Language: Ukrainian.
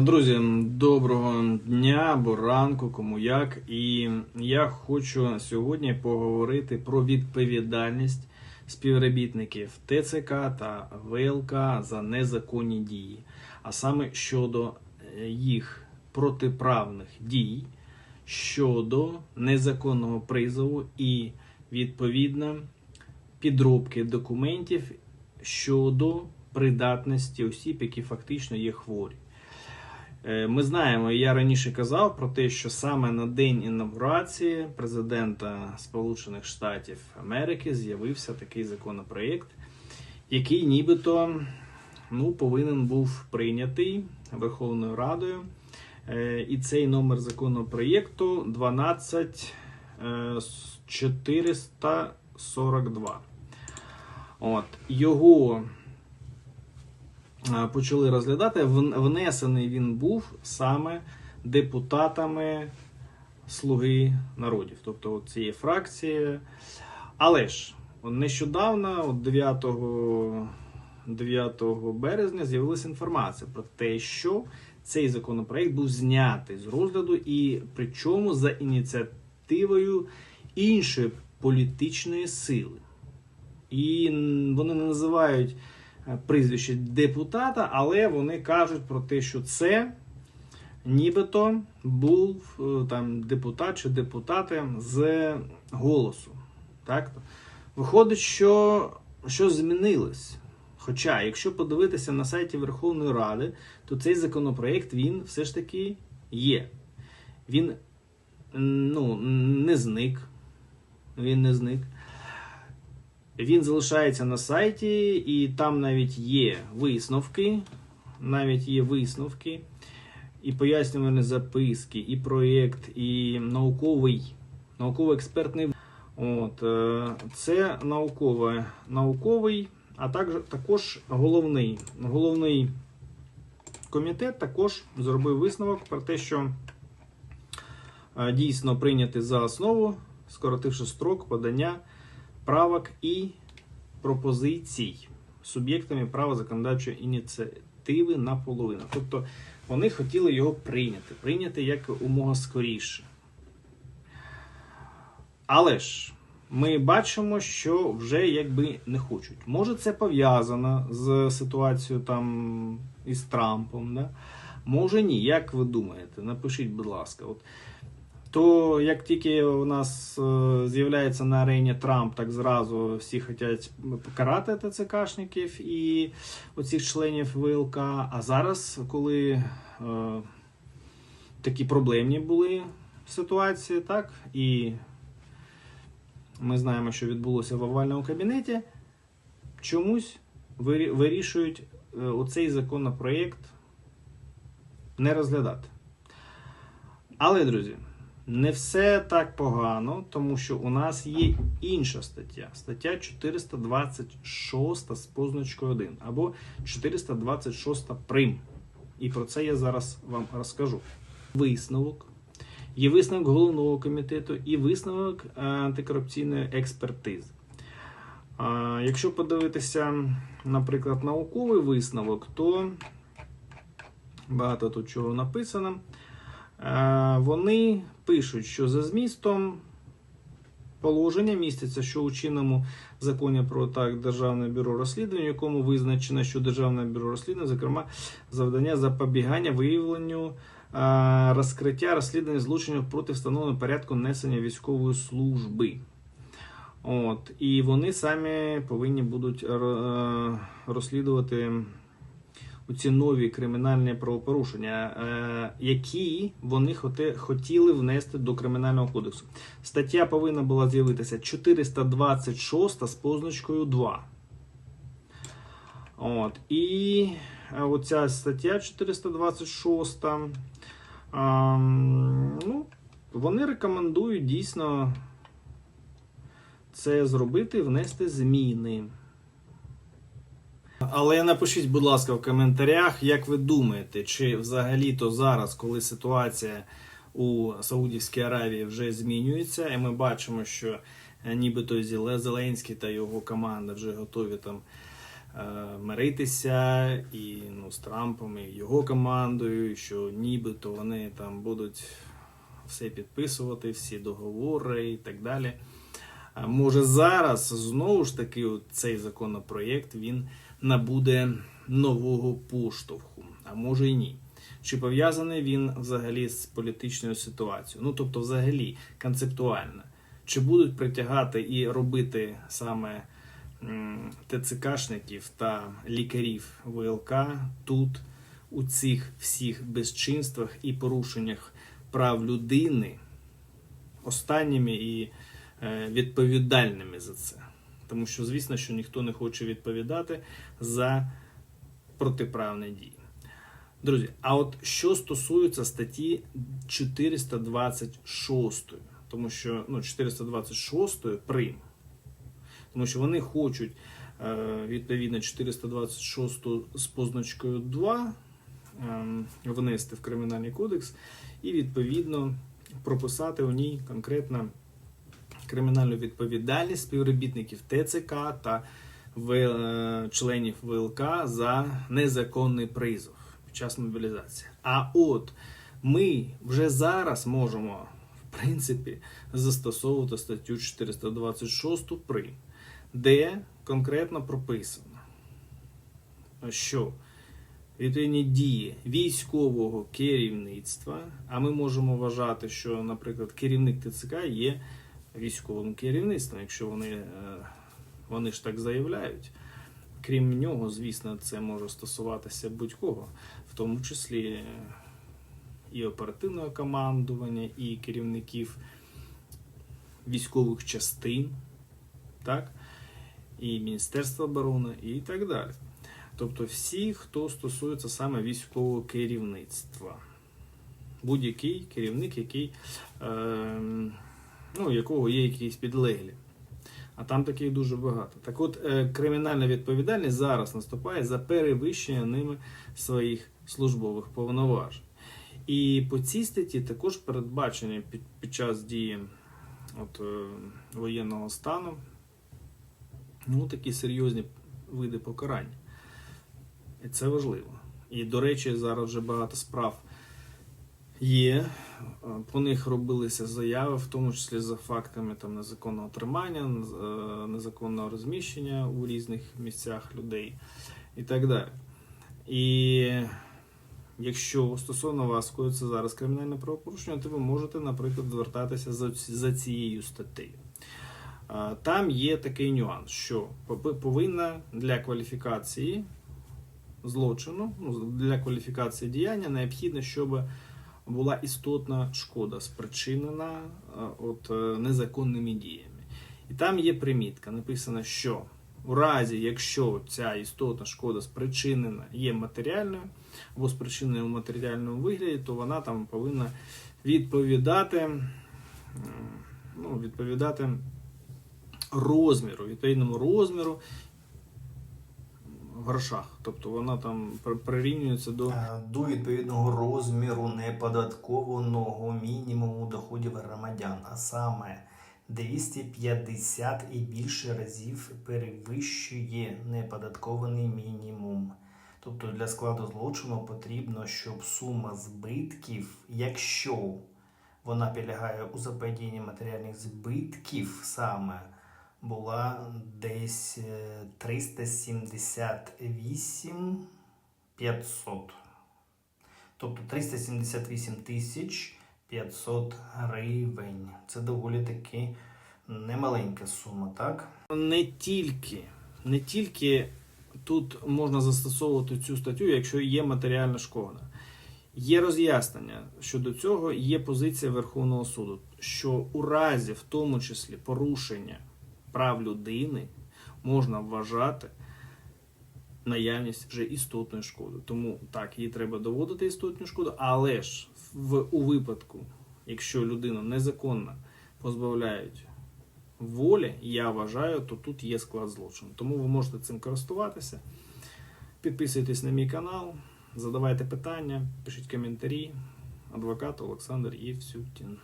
Друзі, доброго дня або ранку, кому як. І я хочу сьогодні поговорити про відповідальність співробітників ТЦК та ВЛК за незаконні дії, а саме щодо е, їх протиправних дій, щодо незаконного призову і відповідно підробки документів щодо придатності осіб, які фактично є хворі. Е, Ми знаємо, я раніше казав про те, що саме на день інавгурації президента Сполучених Штатів Америки з'явився такий законопроєкт, який нібито ну, повинен був прийнятий Верховною Радою. Е, І цей номер законопроєкту 12442. От, його е, почали розглядати. Внесений він був саме депутатами Слуги народів, тобто цієї фракції. Але ж нещодавно, от 9, 9 березня, з'явилася інформація про те, що цей законопроект був знятий з розгляду, і причому за ініціативою іншої політичної сили. І вони не називають е, прізвище депутата, але вони кажуть про те, що це нібито був е, там депутат чи депутати з голосу. Так? Виходить, що щось змінилось. Хоча, якщо подивитися на сайті Верховної Ради, то цей законопроект він все ж таки є. Він ну, не зник. Він не зник. Він залишається на сайті, і там навіть є висновки. Навіть є висновки, і пояснювальні записки, і проєкт, і науковий, науково-експертний. От, е, це наукове, науковий, а також, також головний. Головний комітет також зробив висновок про те, що е, дійсно прийняти за основу, скоротивши строк подання правок і пропозицій суб'єктами права законодавчої ініціативи наполовину. Тобто вони хотіли його прийняти, прийняти як умога скоріше. Але ж ми бачимо, що вже якби не хочуть. Може, це пов'язано з ситуацією там із Трампом, да? може ні. Як ви думаєте? Напишіть, будь ласка. От то як тільки у нас е, з'являється на арені Трамп, так зразу всі хочуть покарати ТЦКшників і оцих членів ВЛК. А зараз, коли е, такі проблемні були ситуації, так, і ми знаємо, що відбулося в овальному кабінеті, чомусь вирішують е, оцей законопроєкт не розглядати. Але, друзі, не все так погано, тому що у нас є інша стаття. Стаття 426 з позначкою 1 або 426 прим. І про це я зараз вам розкажу. Висновок. Є висновок головного комітету і висновок е, антикорупційної експертизи. Якщо подивитися, наприклад, науковий висновок, то багато тут чого написано. Вони пишуть, що за змістом положення міститься, що у чинному законі про так Державне бюро розслідувань, якому визначено, що Державне бюро розслідувань, зокрема, завдання запобігання виявленню розкриття розслідування злочинів проти встановленого порядку несення військової служби. От, і вони самі повинні будуть е, розслідувати ці нові кримінальні правопорушення, е, які вони хотіли внести до кримінального кодексу. Стаття повинна була з'явитися 426 з позначкою 2. От. І е, оця стаття 426. ем, ну, вони рекомендують дійсно це зробити, внести зміни. Але напишіть, будь ласка, в коментарях, як ви думаєте, чи взагалі-то зараз, коли ситуація у Саудівській Аравії вже змінюється, і ми бачимо, що е, нібито Зеленський та його команда вже готові там миритися і ну, з Трампом і його командою, що нібито вони там будуть все підписувати, всі договори і так далі. Може зараз знову ж таки цей законопроєкт він набуде нового поштовху, а може і ні. Чи пов'язаний він взагалі з політичною ситуацією? Ну тобто, взагалі, концептуально. Чи будуть притягати і робити саме ТЦКшників та лікарів ВЛК тут, у цих всіх безчинствах і порушеннях прав людини, останніми і е, відповідальними за це? Тому що, звісно, що ніхто не хоче відповідати за протиправні дії. Друзі, а от що стосується статті 426, тому що ну, 426 прим. Тому що вони хочуть е, відповідно 426 з позначкою 2 е, внести в Кримінальний кодекс і відповідно прописати у ній конкретно кримінальну відповідальність співробітників ТЦК та е, членів ВЛК за незаконний призов під час мобілізації. А от ми вже зараз можемо, в принципі, застосовувати статтю 426 прим, де конкретно прописано, що відповідні дії військового керівництва, а ми можемо вважати, що, наприклад, керівник ТЦК є військовим керівництвом, якщо вони, е, вони ж так заявляють. Крім нього, звісно, це може стосуватися будь-кого, в тому числі е, і оперативного командування, і керівників військових частин, так? і Міністерства оборони, і так далі. Тобто всі, хто стосується саме військового керівництва. Будь-який керівник, який, е, ну, якого є якісь підлеглі. А там таких дуже багато. Так от, е, кримінальна відповідальність зараз наступає за перевищення ними своїх службових повноважень. І по цій статті також передбачені під, під час дії от, е, воєнного стану ну, такі серйозні види покарання. І це важливо. І, до речі, зараз вже багато справ є. Е, По них робилися заяви, в тому числі за фактами там, незаконного тримання, е, незаконного розміщення у різних місцях людей і так далі. І якщо стосовно вас коїться зараз кримінальне правопорушення, то ви можете, наприклад, звертатися за, цією статтею. Е, Там є такий нюанс, що пов- повинна для кваліфікації злочину, ну, для кваліфікації діяння необхідно, щоб була істотна шкода, спричинена е, от, е, незаконними діями. І там є примітка, написано, що у разі, якщо ця істотна шкода спричинена є матеріальною або спричинена в матеріальному вигляді, то вона там повинна відповідати, ну, відповідати розміру, відповідному розміру грошах. Тобто вона там прирівнюється до. Е, до відповідного розміру неподаткованого мінімуму доходів громадян, а саме 250 і більше разів перевищує неподаткований мінімум. Тобто для складу злочину потрібно, щоб сума збитків, якщо вона підлягає у заподіянні матеріальних збитків саме, була десь е, 378 500. Тобто 378 тисяч 500 гривень. Це доволі таки немаленька сума, так? не тільки, не тільки тут можна застосовувати цю статтю, якщо є матеріальна шкода. Є роз'яснення щодо цього, є позиція Верховного суду, що у разі, в тому числі, порушення прав людини можна вважати наявність вже істотної шкоди. Тому так, їй треба доводити істотну шкоду, але ж в, у випадку, якщо людину незаконно позбавляють волі, я вважаю, то тут є склад злочину. Тому ви можете цим користуватися. Підписуйтесь на мій канал, задавайте питання, пишіть коментарі. Адвокат Олександр Євсютін.